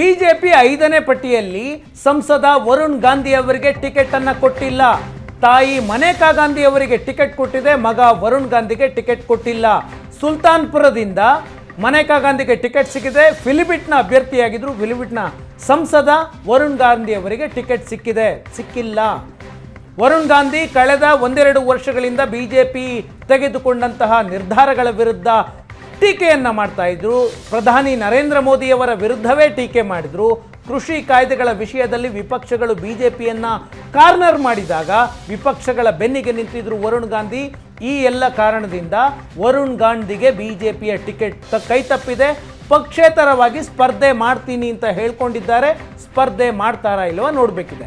BJP ಐದನೇ ಪಟ್ಟಿಯಲ್ಲಿ ಸಂಸದ ವರುಣ್ ಗಾಂಧಿ ಅವರಿಗೆ ಟಿಕೆಟ್ ಅನ್ನ ಕೊಟ್ಟಿಲ್ಲ. ತಾಯಿ ಮನೇಕಾ ಗಾಂಧಿ ಅವರಿಗೆ ಟಿಕೆಟ್ ಕೊಟ್ಟಿದೆ, ಮಗ ವರುಣ್ ಗಾಂಧಿಗೆ ಟಿಕೆಟ್ ಕೊಟ್ಟಿಲ್ಲ. ಸುಲ್ತಾನ್ಪುರದಿಂದ ಮನೇಕಾ ಗಾಂಧಿಗೆ ಟಿಕೆಟ್ ಸಿಕ್ಕಿದೆ, ಫಿಲಿಬಿಟ್ನ ಅಭ್ಯರ್ಥಿಯಾಗಿದ್ರು ಫಿಲಿಬಿಟ್ನ ಸಂಸದ ವರುಣ್ ಗಾಂಧಿ ಅವರಿಗೆ ಟಿಕೆಟ್ ಸಿಕ್ಕಿದೆ, ಸಿಕ್ಕಿಲ್ಲ. ವರುಣ್ ಗಾಂಧಿ ಕಳೆದ ಒಂದೆರಡು ವರ್ಷಗಳಿಂದ ಬಿಜೆಪಿ ತೆಗೆದುಕೊಂಡಂತಹ ನಿರ್ಧಾರಗಳ ವಿರುದ್ಧ ಟೀಕೆಯನ್ನ ಮಾಡ್ತಾ ಇದ್ರು. ಪ್ರಧಾನಿ ನರೇಂದ್ರ ಮೋದಿಯವರ ವಿರುದ್ಧವೇ ಟೀಕೆ ಮಾಡಿದ್ರು. ಕೃಷಿ ಕಾಯ್ದೆಗಳ ವಿಷಯದಲ್ಲಿ ವಿಪಕ್ಷಗಳು ಬಿ ಜೆ ಪಿಯನ್ನು ಕಾರ್ನರ್ ಮಾಡಿದಾಗ ವಿಪಕ್ಷಗಳ ಬೆನ್ನಿಗೆ ನಿಂತಿದ್ರು ವರುಣ್ ಗಾಂಧಿ. ಈ ಎಲ್ಲ ಕಾರಣದಿಂದ ವರುಣ್ ಗಾಂಧಿಗೆ ಬಿ ಜೆ ಪಿಯ ಟಿಕೆಟ್ ಕೈ ತಪ್ಪಿದೆ. ಪಕ್ಷೇತರವಾಗಿ ಸ್ಪರ್ಧೆ ಮಾಡ್ತೀನಿ ಅಂತ ಹೇಳ್ಕೊಂಡಿದ್ದಾರೆ. ಸ್ಪರ್ಧೆ ಮಾಡ್ತಾರಾ ಇಲ್ವಾ ನೋಡಬೇಕಿದೆ.